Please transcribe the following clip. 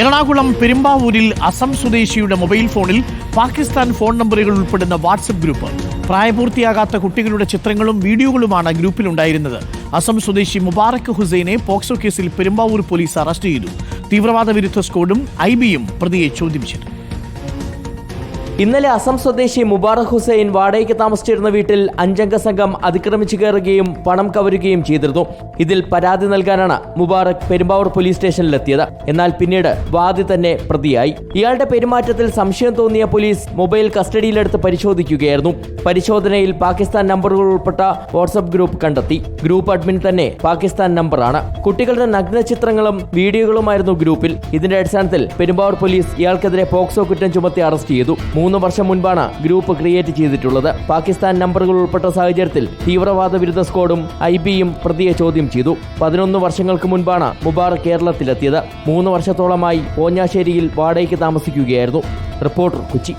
എറണാകുളം പെരുമ്പാവൂരിൽ അസം സ്വദേശിയുടെ മൊബൈൽ ഫോണിൽ പാകിസ്ഥാൻ ഫോൺ നമ്പറുകൾ ഉൾപ്പെടുന്ന വാട്സപ്പ് ഗ്രൂപ്പ്. പ്രായപൂർത്തിയാകാത്ത കുട്ടികളുടെ ചിത്രങ്ങളും വീഡിയോകളുമാണ് ഗ്രൂപ്പിലുണ്ടായിരുന്നത്. അസം സ്വദേശി മുബാറക് ഹുസൈനെ പോക്സോ കേസിൽ പെരുമ്പാവൂർ പോലീസ് അറസ്റ്റ് ചെയ്തു. തീവ്രവാദ വിരുദ്ധ സ്ക്വാഡും ഐ ബിയും പ്രതിയെ ചോദ്യം ചെയ്തു. ഇന്നലെ അസം സ്വദേശി മുബാറക് ഹുസൈൻ വാടകയ്ക്ക് താമസിച്ചിരുന്ന വീട്ടിൽ അഞ്ചംഗ സംഘം അതിക്രമിച്ചു കയറുകയും പണം കവരുകയും ചെയ്തിരുന്നു. ഇതിൽ പരാതി നൽകാനാണ് മുബാറക് പെരുമ്പാവൂർ പോലീസ് സ്റ്റേഷനിലെത്തിയത്. എന്നാൽ പിന്നീട് വാദി തന്നെ പ്രതിയായി. ഇയാളുടെ പെരുമാറ്റത്തിൽ സംശയം തോന്നിയ പോലീസ് മൊബൈൽ കസ്റ്റഡിയിലെടുത്ത് പരിശോധിക്കുകയായിരുന്നു. പരിശോധനയിൽ പാകിസ്ഥാൻ നമ്പറുകൾ ഉൾപ്പെട്ട വാട്സപ്പ് ഗ്രൂപ്പ് കണ്ടെത്തി. ഗ്രൂപ്പ് അഡ്മിൻ തന്നെ പാകിസ്ഥാൻ നമ്പറാണ്. കുട്ടികളുടെ നഗ്ന ചിത്രങ്ങളും വീഡിയോകളുമായിരുന്നു ഗ്രൂപ്പിൽ. ഇതിന്റെ അടിസ്ഥാനത്തിൽ പെരുമ്പാവൂർ പോലീസ് ഇയാൾക്കെതിരെ പോക്സോ കുറ്റം ചുമത്തി അറസ്റ്റ് ചെയ്തു. മൂന്ന് വർഷം മുൻപാണ് ഗ്രൂപ്പ് ക്രിയേറ്റ് ചെയ്തിട്ടുള്ളത്. പാകിസ്ഥാൻ നമ്പറുകൾ ഉൾപ്പെട്ട സാഹചര്യത്തിൽ തീവ്രവാദ വിരുദ്ധ സ്കോഡും ഐ ബിയും പ്രതിയെ ചോദ്യം ചെയ്തു. പതിനൊന്ന് വർഷങ്ങൾക്ക് മുൻപാണ് മുബാറക് കേരളത്തിലെത്തിയത്. മൂന്ന് വർഷത്തോളമായി ഓഞ്ഞാശ്ശേരിയിൽ വാടകയ്ക്ക് താമസിക്കുകയായിരുന്നു. റിപ്പോർട്ടർ കൊച്ചി.